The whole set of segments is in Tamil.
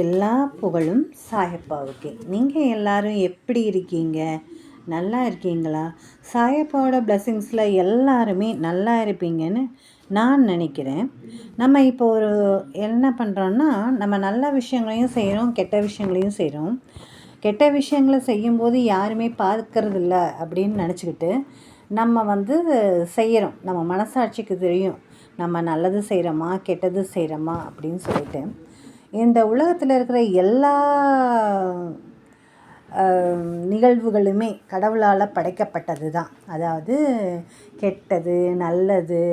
எல்லா புகழும் சாயப்பாவுக்கு. நீங்கள் எல்லாரும் எப்படி இருக்கீங்க? நல்லா இருக்கீங்களா? சாயப்பாவோட பிளஸ்ஸிங்ஸில் எல்லாருமே நல்லா இருப்பீங்கன்னு நான் நினைக்கிறேன். நம்ம இப்போ ஒரு என்ன பண்ணுறோன்னா நம்ம நல்ல விஷயங்களையும் செய்கிறோம் கெட்ட விஷயங்களையும் செய்கிறோம் கெட்ட விஷயங்களை செய்யும்போது யாருமே பார்க்கறதில்ல அப்படின்னு நினச்சிக்கிட்டு நம்ம வந்து செய்கிறோம் நம்ம மனசாட்சிக்கு தெரியும். நம்ம நல்லது செய்கிறோமா கெட்டது செய்கிறோமா அப்படின்னு சொல்லிட்டு. இந்த உலகத்தில் இருக்கிற எல்லா நிகழ்வுகளுமே கடவுளால் படைக்கப்பட்டது தான் அதாவது கெட்டது நல்லது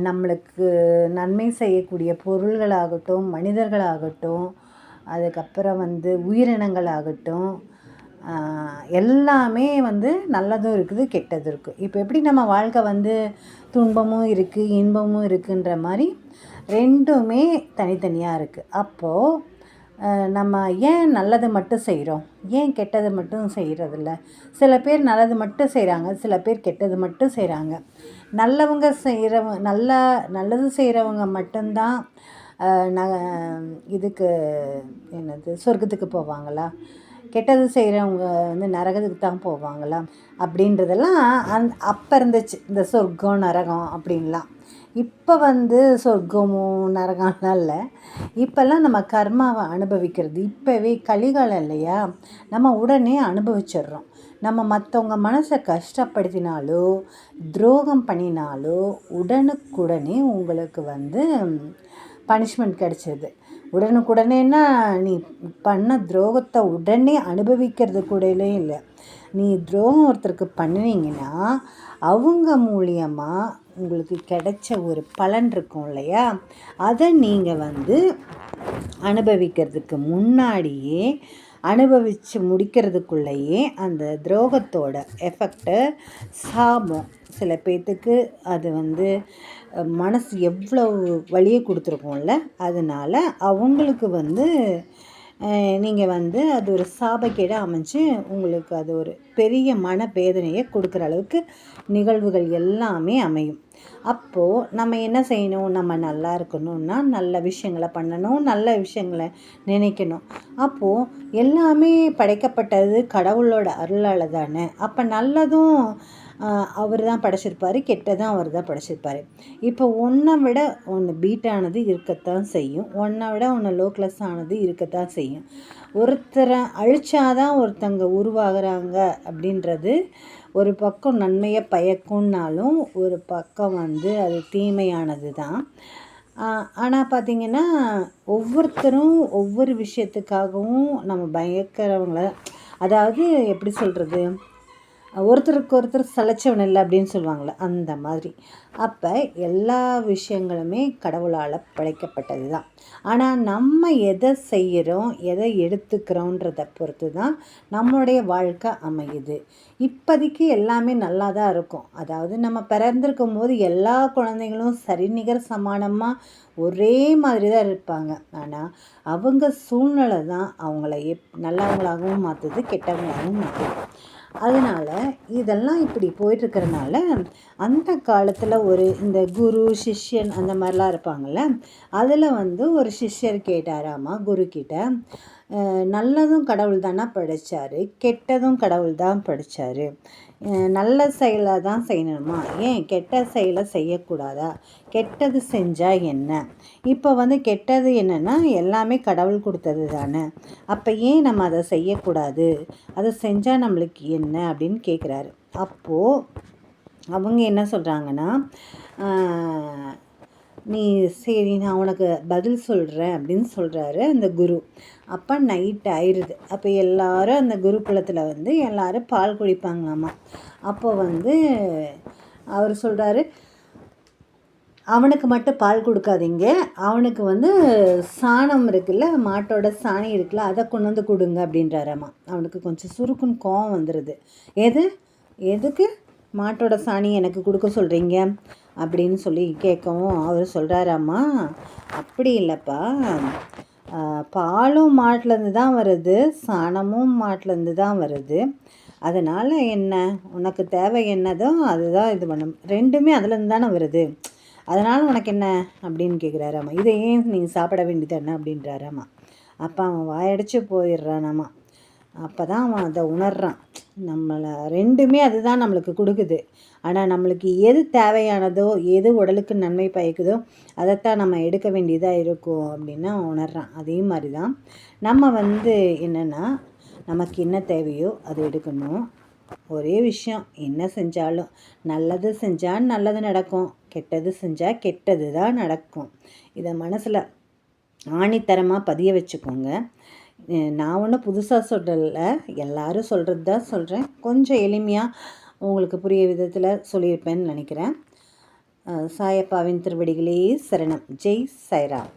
நம்மளுக்கு நன்மை செய்யக்கூடிய பொருள்களாகட்டும் மனிதர்களாகட்டும் அதுக்கப்புறம் வந்து உயிரினங்களாகட்டும் எல்லாமே வந்து நல்லதும் இருக்குது கெட்டதும் இருக்குது இப்போ எப்படி நம்ம வாழ்க்கை வந்து துன்பமும் இருக்குது இன்பமும் இருக்குன்ற மாதிரி ரெண்டுமே தனித்தனியாக இருக்குது அப்போது நம்ம ஏன் நல்லது மட்டும் செய்கிறோம் ஏன் கெட்டது மட்டும் செய்கிறதில்ல சில பேர் நல்லது மட்டும் செய்கிறாங்க சில பேர் கெட்டது மட்டும் செய்கிறாங்க நல்லவங்க செய்கிறவங்க நல்ல நல்லது செய்கிறவங்க மட்டும்தான் ந இதுக்கு என்னது சொர்க்கத்துக்கு போவாங்களா? கெட்டது செய்கிறவங்க வந்து நரகத்துக்கு தான் போவாங்களா? அப்படின்றதெல்லாம் அந் அப்போ இருந்துச்சு. இந்த சொர்க்கம் நரகம் அப்படின்லாம். இப்போ வந்து சொர்க்கமும் நரகம்லாம் இல்லை. இப்போல்லாம் நம்ம கர்மாவை அனுபவிக்கிறது. இப்போவே கலிகாலம் இல்லையா? நம்ம உடனே அனுபவிச்சிடுறோம். நம்ம மற்றவங்க மனசை கஷ்டப்படுத்தினாலோ துரோகம் பண்ணினாலோ உடனுக்குடனே உங்களுக்கு வந்து பனிஷ்மெண்ட் கிடச்சிது உடனுக்குடனேன்னா நீ பண்ண துரோகத்தை உடனே அனுபவிக்கிறது கூடலே இல்லை. நீ துரோகம் ஒருத்தருக்கு பண்ணினீங்கன்னா அவங்க மூலியமாக உங்களுக்கு கிடைச்ச ஒரு பலன் இருக்கும் இல்லையா? அதை நீங்கள் வந்து அனுபவிக்கிறதுக்கு முன்னாடியே அனுபவித்து முடிக்கிறதுக்குள்ளேயே அந்த துரோகத்தோட எஃபெக்டை சாபம் சில பேர்த்துக்கு அது வந்து மனசு எவ்வளோ வழியை கொடுத்துருக்கோம்ல அதனால் அவங்களுக்கு வந்து நீங்கள் வந்து அது ஒரு சாபக்கேடு அமைஞ்சு உங்களுக்கு அது ஒரு பெரிய மன வேதனையை கொடுக்குற அளவுக்கு நிகழ்வுகள் எல்லாமே அமையும். அப்போது நம்ம என்ன செய்யணும்? நம்ம நல்லா இருக்கணும்னா நல்ல விஷயங்களை பண்ணணும் நல்ல விஷயங்களை நினைக்கணும். அப்போது எல்லாமே படைக்கப்பட்டது கடவுளோட அருளால் தானே. அப்போ நல்லதும் அவர் தான் படைச்சிருப்பார் கெட்டதும் அவர் தான் படைச்சிருப்பார். இப்போ ஒன்றை விட ஒன்று பீட்டானது இருக்கத்தான் செய்யும். ஒன்றை விட ஒன்று லோ கிளாஸ் ஆனது இருக்கத்தான் செய்யும். ஒருத்தரை அழிச்சாதான் ஒருத்தங்க உருவாகிறாங்க அப்படின்றது ஒரு பக்கம் நன்மையை பயக்கும்னாலும் ஒரு பக்கம் வந்து அது தீமையானது தான். ஆனால் பார்த்திங்கன்னா ஒவ்வொருத்தரும் ஒவ்வொரு விஷயத்துக்காகவும் நம்ம பயக்கிறவங்கள அதாவது எப்படி சொல்கிறது ஒருத்தருக்கு ஒருத்தர் சலைச்சவன் இல்லை அப்படின்னு சொல்லுவாங்கள்ல அந்த மாதிரி. அப்போ எல்லா விஷயங்களுமே கடவுளால் படைக்கப்பட்டது தான். ஆனால் நம்ம எதை செய்கிறோம் எதை எடுத்துக்கிறோன்றதை பொறுத்து தான் நம்மளுடைய வாழ்க்கை அமையுது. இப்போதைக்கு எல்லாமே நல்லா தான் இருக்கும். அதாவது நம்ம பிறந்திருக்கும் போது எல்லா குழந்தைங்களும் சரிநிகர் சமானமாக ஒரே மாதிரி தான் இருப்பாங்க. ஆனால் அவங்க சூழ்நிலை தான் அவங்கள எப் நல்லவங்களாகவும் மாற்றுது கெட்டவங்களாகவும் மாற்றுது அதனால் இதெல்லாம் இப்படி போயிட்டுருக்கறனால அந்த காலத்தில் ஒரு இந்த குரு சிஷ்யன் அந்த மாதிரிலாம் இருப்பாங்கள்ல அதில் வந்து ஒரு சிஷ்யர் கேட்டாராமா குருக்கிட்ட நல்லதும் கடவுள் தானே படித்தார் கெட்டதும் கடவுள் தான் படைச்சாரு நல்ல செயலை தான் செய்யணுமா? ஏன் கெட்ட செயலை செய்யக்கூடாதா? கெட்டது செஞ்சால் என்ன? இப்போ வந்து கெட்டது என்னென்னா எல்லாமே கடவுள் கொடுத்தது தானே. அப்போ ஏன் நம்ம அதை செய்யக்கூடாது? அதை செஞ்சால் நம்மளுக்கு என்ன அப்படின்னு கேட்குறாரு அப்போது அவங்க என்ன சொல்கிறாங்கன்னா நீ சரி நான் உனக்கு பதில் சொல்கிறேன் அப்படின்னு சொல்கிறாரு அந்த குரு. அப்போ நைட் ஆயிடுது அப்போ எல்லாரும் அந்த குருகுலத்தில் வந்து எல்லாரும் பால் குடிப்பாங்களாமா. அப்போ வந்து அவர் சொல்கிறாரு அவனுக்கு மட்டும் பால் கொடுக்காதீங்க. அவனுக்கு வந்து சாணம் இருக்குல்ல மாட்டோட சாணி இருக்குல்ல அதை கொண்டு வந்து கொடுங்க அப்படின்றாராமா. அவனுக்கு கொஞ்சம் சுருக்குன்னு கோவம் வந்துடுது எது? எதுக்கு? மாட்டோட சாணி எனக்கு கொடுக்க சொல்கிறீங்க அப்படின்னு சொல்லி கேட்கவும் அவர் சொல்கிறாராம்மா அப்படி இல்லைப்பா. பாலும் மாட்டிலேருந்து தான் வருது சாணமும் மாட்டிலேருந்து தான் வருது. அதனால் என்ன? உனக்கு தேவை என்னதோ அதுதான் இது பண்ணும். ரெண்டுமே அதுலேருந்து தானே வருது. அதனால் உனக்கு என்ன? அப்படின்னு கேட்குறாராம்மா இதை ஏன் நீங்கள் சாப்பிட வேண்டியது என்ன? அப்படின்றாராம்மா. அப்போ அவன் வாயடிச்சு போயிடுறானாம்மா. அப்போ தான் அவன் அதை உணர்றான். நம்மளை ரெண்டுமே அதுதான் நம்மளுக்கு கொடுக்குது. ஆனால் நம்மளுக்கு எது தேவையானதோ எது உடலுக்கு நன்மை பயக்குதோ அதைத்தான் நம்ம எடுக்க வேண்டியதாக இருக்கும் அப்படின்னா உணர்கிறான் உணர்றான். அதே மாதிரி தான் நம்ம வந்து என்னென்னா நமக்கு என்ன தேவையோ அதை எடுக்கணும். ஒரே விஷயம் என்ன செஞ்சாலும் நல்லது செஞ்சால் நல்லது நடக்கும். கெட்டது செஞ்சால் கெட்டது தான் நடக்கும். இதை மனசில் ஆணித்தரமாக பதிய வச்சுக்கோங்க. நான் ஒன்றும் புதுசாக சொல்லலை. எல்லாரும் சொல்கிறது தான் சொல்கிறேன் கொஞ்சம் எளிமையாக உங்களுக்கு புரிய விதத்தில் சொல்லியிருப்பேன்னு நினைக்கிறேன். சாயப்பாவின் திருவடிகளே சரணம். ஜெய் சாய்ராம்.